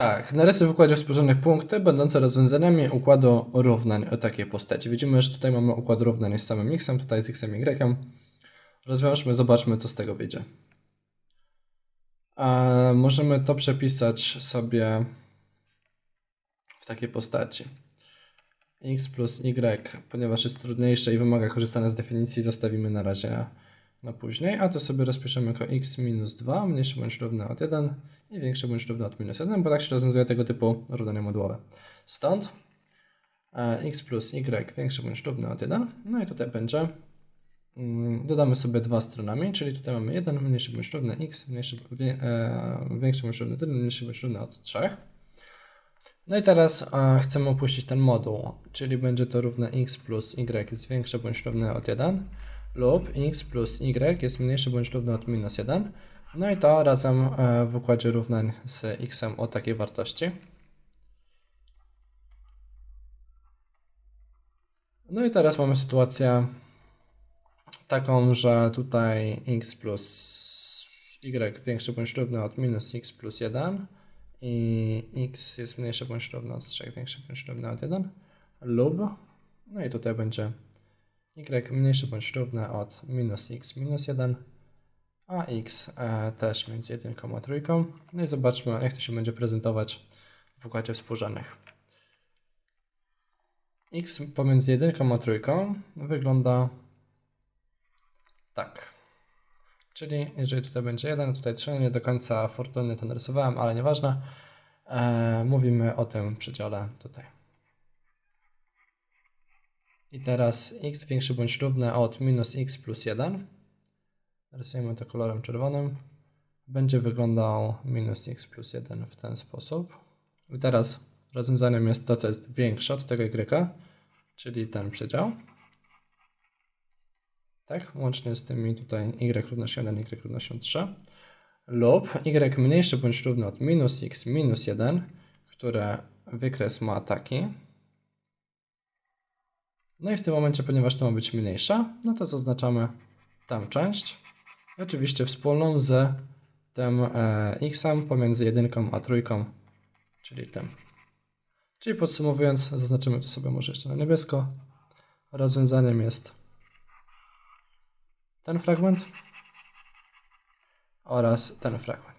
Tak, narysy w układzie współrzędnych punkty będące rozwiązaniami układu równań o takiej postaci. Widzimy, że tutaj mamy układ równań z samym x, tutaj z x, y. Rozwiążmy, zobaczmy, co z tego wyjdzie. A możemy to przepisać sobie w takiej postaci. x plus y, ponieważ jest trudniejsze i wymaga korzystania z definicji, zostawimy na razie na później, a to sobie rozpiszemy jako x minus 2 mniejsze bądź równe od 1 i większe bądź równe od minus 1, bo tak się rozwiązuje tego typu równania modułowe. Stąd e, x plus y większe bądź równe od 1, no i tutaj będzie, mm, dodamy sobie dwa stronami, czyli tutaj mamy 1 mniejsze bądź równe x, mniejsze, wie, e, większe bądź równe od 1, mniejsze bądź równe od 3. No i teraz e, chcemy opuścić ten moduł, czyli będzie to równe x plus y jest większe bądź równe od 1 lub x plus y jest mniejsze bądź równe od minus 1. No i to razem e, w układzie równań z x o takiej wartości. No i teraz mamy sytuację taką, że tutaj x plus y większe bądź równe od minus x plus 1 i x jest mniejsze bądź równe od 3 większe bądź równe od 1 lub, no i tutaj będzie y mniejsze bądź równe od minus x minus 1, a x e, też między 1 a 3. No i zobaczmy, jak to się będzie prezentować w układzie współrzędnych. x pomiędzy 1 a 3 wygląda tak. Czyli jeżeli tutaj będzie 1, tutaj 3, nie do końca fortunnie to narysowałem, ale nieważne. E, mówimy o tym przedziale tutaj. I teraz x większe bądź równe od minus x plus 1. Rysujemy to kolorem czerwonym. Będzie wyglądał minus x plus 1 w ten sposób. I teraz rozwiązaniem jest to, co jest większe od tego y, czyli ten przedział. Tak, łącznie z tymi tutaj y równa się 1, y równa się 3. Lub y mniejsze bądź równe od minus x minus 1, które wykres ma taki. No i w tym momencie, ponieważ to ma być mniejsza, no to zaznaczamy tę część. I oczywiście wspólną z tym e, x pomiędzy 1 a trójką, czyli tym. Czyli podsumowując, zaznaczymy to sobie może jeszcze na niebiesko. Rozwiązaniem jest ten fragment oraz ten fragment.